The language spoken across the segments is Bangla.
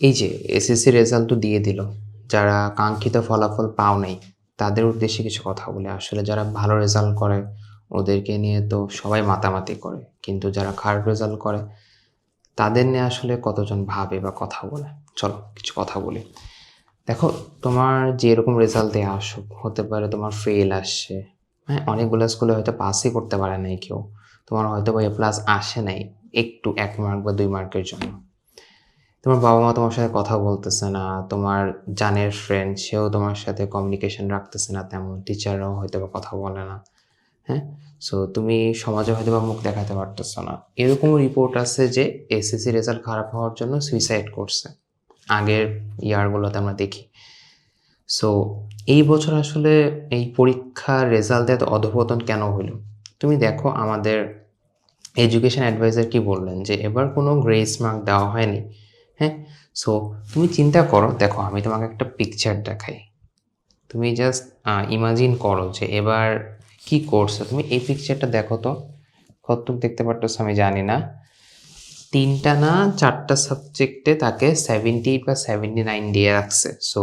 এই যে এসএসসি রেজাল্ট তো দিয়ে দিল, যারা কাঙ্ক্ষিত ফলাফল পাও নাই, তাদের উদ্দেশ্যে কিছু কথা বলে। আসলে যারা ভালো রেজাল্ট করে, ওদেরকে নিয়ে তো সবাই মাতামাতি করে, কিন্তু যারা খারাপ রেজাল্ট করে, তাদের নিয়ে আসলে কতজন ভাবে বা কথা বলে? চলো কিছু কথা বলি। দেখো, তোমার যে এরকম রেজাল্ট দিয়ে আসুক, হতে পারে তোমার ফেল আসছে হ্যাঁ অনেকগুলো স্কুলে হয়তো পাসই করতে পারে নাই কেউ, তোমার হয়তো বা এ প্লাস আসে নাই, একটু এক মার্ক বা দুই মার্কের জন্য। তোমার বাবা মা তোমার সাথে কথা বলতেছে না, তোমার জানের ফ্রেন্ড সেও তোমার সাথে কমিউনিকেশন রাখতেছে না তেমন টিচাররাও হয়তো বা কথা বলে না হ্যাঁ? সো তুমি সমাজে হয়তো বা মুখ দেখাতে পারতেছো না। এরকম রিপোর্ট আছে যে এসএসসি রেজাল্ট খারাপ হওয়ার জন্য সুইসাইড করছে, আগের ইয়ারগুলোতে আমরা দেখি। সো এই বছর আসলে এই পরীক্ষার রেজাল্টে এত অধপতন কেন হইল? তুমি দেখো আমাদের এডুকেশন অ্যাডভাইজার কি বললেন যে, এবার কোনো গ্রেস মার্ক দেওয়া হয়নি। হ্যাঁ? সো তুমি চিন্তা করো, দেখো, আমি তোমাকে একটা পিকচার দেখাই। তুমি জাস্ট ইমাজিন করো যে এবার কি করছ। তুমি এই পিকচারটা দেখো তো, কতটুকু দেখতে পারতেছো আমি জানি না। তিনটা না চারটা সাবজেক্টে তাকে সেভেন্টি বা সেভেন্টি নাইন দিয়ে রাখছে। সো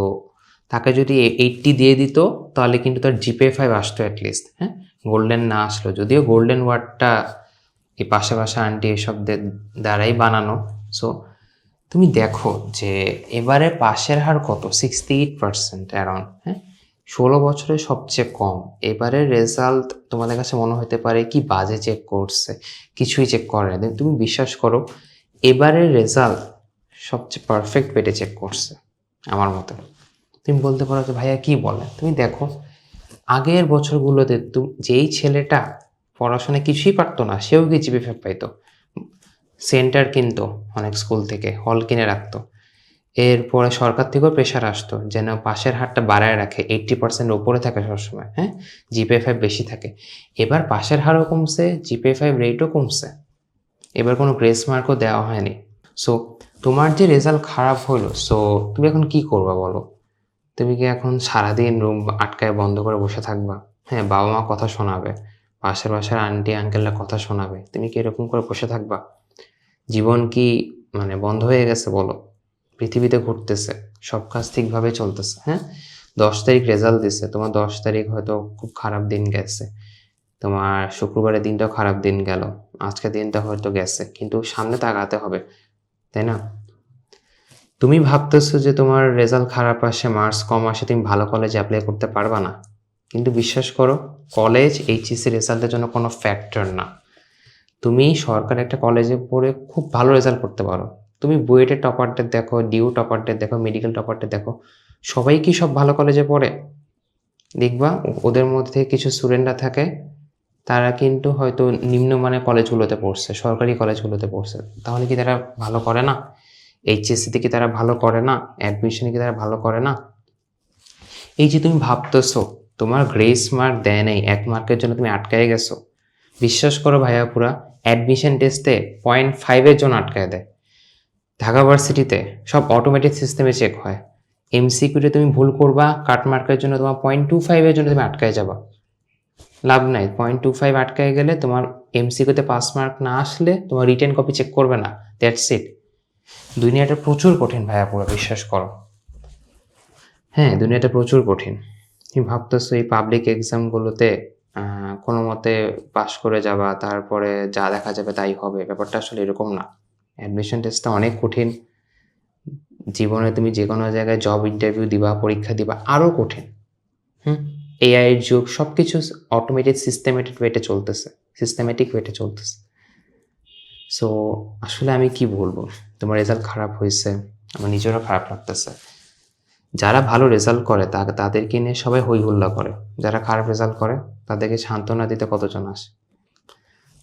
তাকে যদি এইটটি দিয়ে দিত, তাহলে কিন্তু তার জিপে ফাইভ আসতো অ্যাটলিস্ট হ্যাঁ? গোল্ডেন না আসলো। যদিও গোল্ডেন ওয়ার্ডটা এই পাশে পাশে আন্টি এসবদের দ্বারাই বানানো। সো তুমি দেখো যে এবারে পাশের হার কত? সিক্সটি এইট পার্সেন্ট অ্যারাউন্ড হ্যাঁ? ষোলো বছরে সবচেয়ে কম। এবারের রেজাল্ট তোমাদের কাছে মনে হতে পারে কি বাজে চেক করছে, কিছুই চেক করে না। তুমি বিশ্বাস করো এবারের রেজাল্ট সবচেয়ে পারফেক্ট পেটে চেক করছে, আমার মতে। তুমি বলতে পারো যে ভাইয়া কি বলে? তুমি দেখো, আগের বছরগুলোতে যেই ছেলেটা পড়াশোনায় কিছুই পারতো না, সেও কি জিপে ফেপ পাইতো সেন্টার কিনতো অনেক স্কুল থেকে, হল কিনে রাখতো। এরপরে সরকার থেকেও প্রেশার আসতো যেন পাশের হারটা বাড়ায় রাখে এইট্টি পার্সেন্ট ওপরে থাকে সবসময় হ্যাঁ? জিপে ফাইভ বেশি থাকে। এবার পাশের হারও কমছে জিপে ফাইভ রেটও কমছে। এবার কোনো গ্রেস মার্কও দেওয়া হয়নি। সো তোমার যে রেজাল্ট খারাপ হলো সো তুমি এখন কি করবা বলো? তুমি কি এখন সারাদিন রুম আটকায় বন্ধ করে বসে থাকবা? হ্যাঁ বাবা মা কথা শোনাবে, পাশের পাশের আন্টি আঙ্কেলরা কথা শোনাবে, তুমি কি এরকম করে বসে থাকবা? জীবন কি মানে বন্ধ হয়ে গেছে বলো? পৃথিবীতে ঘুরতেছে, সব কাজ ঠিকভাবে চলতেছে হ্যাঁ? দশ তারিখ রেজাল্ট দিছে, তোমার দশ তারিখ হয়তো খুব খারাপ দিন গেছে, তোমার শুক্রবারের দিনটাও খারাপ দিন গেল, আজকের দিনটা হয়তো গেছে, কিন্তু সামনে তাকাতে হবে, তাই না? তুমি ভাবতেছো যে তোমার রেজাল্ট খারাপ আসে মার্কস কম আসে, তুমি ভালো কলেজে অ্যাপ্লাই করতে পারবা না, কিন্তু বিশ্বাস করো কলেজ এইচএসসি রেজাল্টের জন্য কোনো ফ্যাক্টর না। তুমি সরকার একটা কলেজে পড়ে খুব ভালো রেজাল্ট করতে পারো। তুমি বুয়েটের টপারদের দেখো ডিউ টপারদের দেখো মেডিকেল টপারদের দেখো। সবাই কি সব ভালো কলেজে পড়ে? দেখবা, ওদের মধ্যে কিছু স্টুডেন্টরা থাকে, তারা কিন্তু হয়তো নিম্নমানের কলেজগুলোতে পড়ছে, সরকারি কলেজগুলোতে পড়ছে। তাহলে কি তারা ভালো করে না? এইচএসসিতে কি তারা ভালো করে না? অ্যাডমিশনে কি তারা ভালো করে না? এই যে তুমি ভাবতেছো, তোমার গ্রেস মার্ক দেয় নাই, এক মার্কের জন্য তুমি আটকায় গেছো। বিশ্বাস করো ভাইয়া পুরা অ্যাডমিশন টেস্টে পয়েন্ট ফাইভের জন্য আটকায় দেয়। ঢাকা ভার্সিটিতে সব অটোমেটিক সিস্টেমে চেক হয়। এমসিকিউতে তুমি ভুল করবা কাট মার্কের জন্য তোমার পয়েন্ট টু ফাইভের জন্য তুমি আটকায় যাবা। লাভ নাই পয়েন্ট টু ফাইভ আটকায় গেলে তোমার এমসিকিউতে পাস মার্ক না আসলে তোমার রিটেন কপি চেক করবে না। দ্যাটস ইট দুনিয়াটা প্রচুর কঠিন ভাইয়া, পুরো বিশ্বাস করো। হ্যাঁ দুনিয়াটা প্রচুর কঠিন। তুমি ভাবতেছো এই পাবলিক এক্সামগুলোতে কোনো মতে পাশ করে যাবা, তারপরে যা দেখা যাবে তাই হবে। ব্যাপারটা আসলে এরকম না। অ্যাডমিশন টেস্টটা অনেক কঠিন। জীবনে তুমি যে কোনো জায়গায় জব ইন্টারভিউ দিবা, পরীক্ষা দিবা আরও কঠিন। হুম? এআইয়ের যুগ সব কিছু অটোমেটেড সিস্টেমেটিক ওয়েটে চলতেছে। সিস্টেমেটিক ওয়েটে চলতেছে। সো আসলে আমি কি বলব? তোমার রেজাল্ট খারাপ হয়েছে। আমার নিজেরও খারাপ লাগতেছে। যারা ভালো রেজাল্ট করে, তা, তাদেরকে নিয়ে সবাই হই হুল্লা করে। যারা খারাপ রেজাল্ট করে, তাদেরকে সান্ত্বনা দিতে কতজন আসে?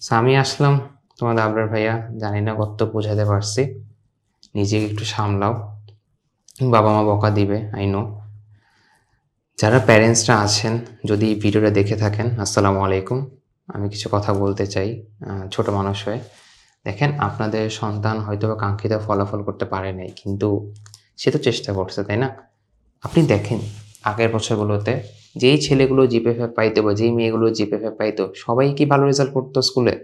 সো আমি আসলাম তোমাদের আবরার ভাইয়া, জানি না কত বোঝাতে পারছি। নিজেকে একটু সামলাও। বাবা মা বকা দিবে আই নো যারা প্যারেন্টসরা আছেন, যদি ভিডিওটা দেখে থাকেন, আসসালামু আলাইকুম। আমি কিছু কথা বলতে চাই ছোট মানুষ হয়ে। দেখেন, আপনাদের সন্তান হয়তো কাঙ্ক্ষিত ফলাফল করতে পারে নাই, কিন্তু সে তো চেষ্টা করছে, তাই না? আপনি দেখেন, আগের বছরগুলোতে যেই ছেলেগুলো জিপেফে পাইতো বা যেই মেয়েগুলো জিপেফে পাইতো, সবাই কি ভালো রেজাল্ট করতো স্কুলে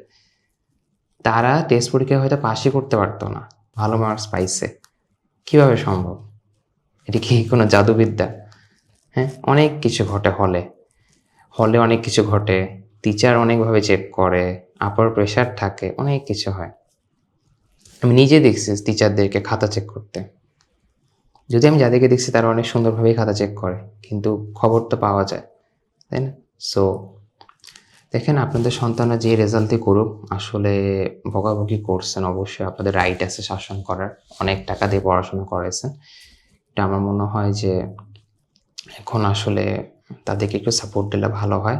তারা টেস্ট পরীক্ষায় হয়তো পাশই করতে পারতো না, ভালো মার্কস পাইছে। কীভাবে সম্ভব? এটি কি কোনো জাদুবিদ্যা? হ্যাঁ অনেক কিছু ঘটে হলে হলে অনেক কিছু ঘটে টিচার অনেকভাবে চেক করে আপার প্রেশার থাকে, অনেক কিছু হয়। আমি নিজে দেখছি টিচারদেরকে খাতা চেক করতে। যদি আমি যাদেরকে দেখছি তারা অনেক সুন্দরভাবেই খাতা চেক করে কিন্তু খবর তো পাওয়া যায় তাই না? সো দেখেন আপনাদের সন্তানরা যে রেজাল্টই করুক আসলে বকাবকি করছেন অবশ্যই আপনাদের রাইট আছে শাসন করার অনেক টাকা দিয়ে পড়াশোনা করেছেন। এটা আমার মনে হয় যে এখন আসলে তাদেরকে একটু সাপোর্ট দিলে ভালো হয়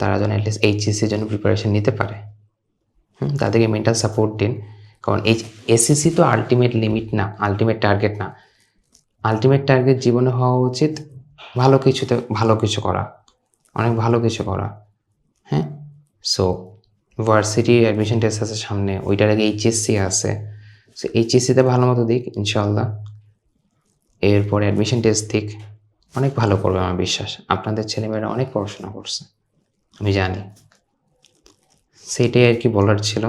তারা যেন অ্যাটলিস্ট এইচএসসির জন্য প্রিপারেশন নিতে পারে। হুম, তাদেরকে মেন্টাল সাপোর্ট দিন কারণ এইচ এসএসসি তো আলটিমেট লিমিট না আলটিমেট টার্গেট না। আলটিমেট টার্গেট জীবনে হওয়া উচিত ভালো কিছুতে ভালো কিছু করা। অনেক ভালো কিছু করা। হ্যাঁ? সো ভার্সিটি অ্যাডমিশন টেস্ট আছে সামনে, ওইটার আগে এইচএসসি আছে। সো এইচএসসিতে ভালো মতো দিক ইনশাল্লাহ এরপরে অ্যাডমিশন টেস্ট দিক, অনেক ভালো করবে আমার বিশ্বাস। আপনাদের ছেলেমেয়েরা অনেক পড়াশোনা করছে, আমি জানি। সেটাই আর কি বলার ছিল।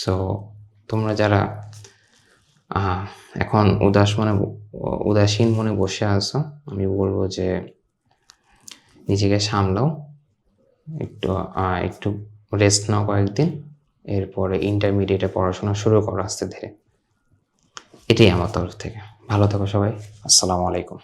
সো তোমরা যারা এখন উদাস মনে উদাসীন মনে বসে আছো। আমি বলব যে নিজেকে সামলাও, একটু একটু রেস্ট নাও কয়েকদিন, এরপরে ইন্টারমিডিয়েটে পড়াশোনা শুরু করো আস্তে ধীরে। এটাই আমার তরফ থেকে। ভালো থাকো সবাই। আসসালামু আলাইকুম।